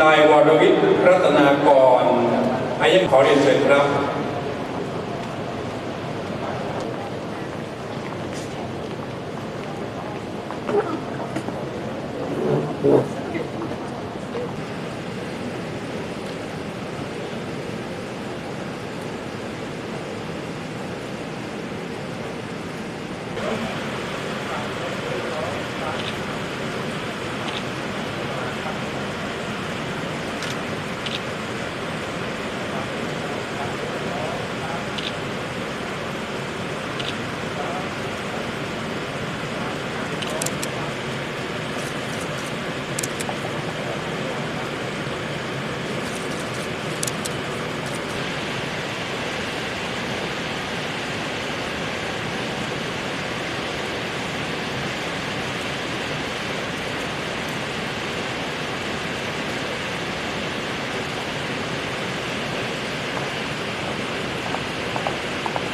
นายวรวิทย์รัตนากรอายุขอเรียนเชิญครับ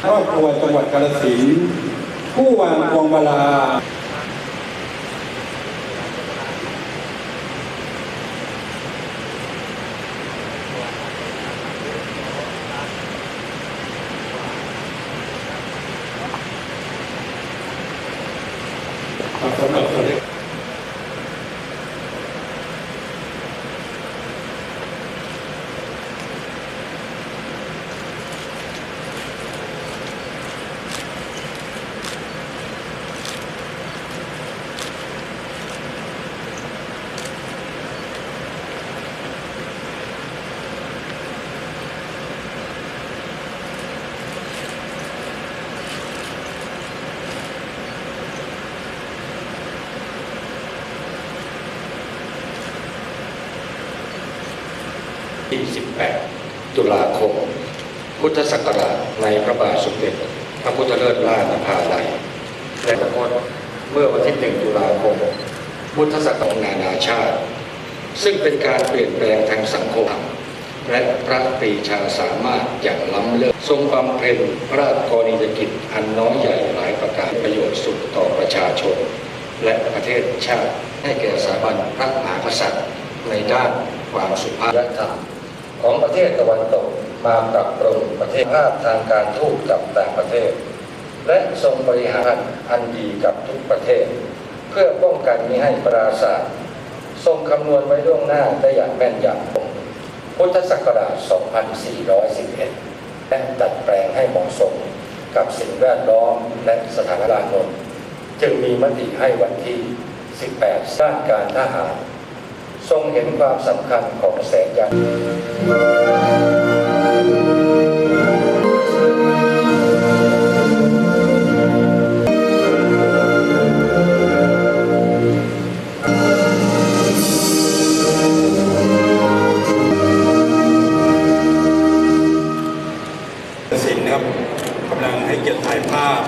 ครอบครัวจังหวัดกาฬสินธุ์ผู้วางพวงมาลาสำหรับ ที่ 18 ตุลาคม พุทธศักราชในพระบาทสมเด็จพระพุทธเลิศล่านภาลัยและพจน์เมื่อวันที่ 1 ตุลาคม พุทธศักราชนานาชาติ ซึ่งเป็นการเปลี่ยนแปลงทางสังคม และพระปรีชาสามารถอย่างล้ำเลิศทรงบำเพ็ญพระราชกรณียกิจอันน้อยใหญ่หลายประการประโยชน์สุขต่อประชาชน และประเทศชาติให้แก่สถาบันพระมหากษัตริย์ในด้านความสุภาพธรรม ของประเทศตะวันตกมาปรับปรุงประเทศภาพทางการทูตกับต่างประเทศ และทรงบริหารอันดีกับทุกประเทศ เพื่อป้องกันมิให้ปราศาสตร์ทรงคำนวณไว้ล่วงหน้าได้อย่างแม่นยำพุทธศักราช 2411 และดัดแปลงให้เหมาะสมกับสิ่งแวดล้อมและสถานการณ์นนจึงมีมติให้วันที่ 18 สร้างการทหาร ทรงเห็นความสำคัญของแสงจันทร์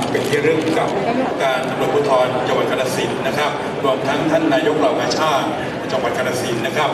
เป็นที่รึกกับการตำรวจภูธรจังหวัดกาฬสินธุ์นะครับ รวมทั้งท่านนายกเหล่ากาชาติจังหวัดกาฬสินธุ์นะครับ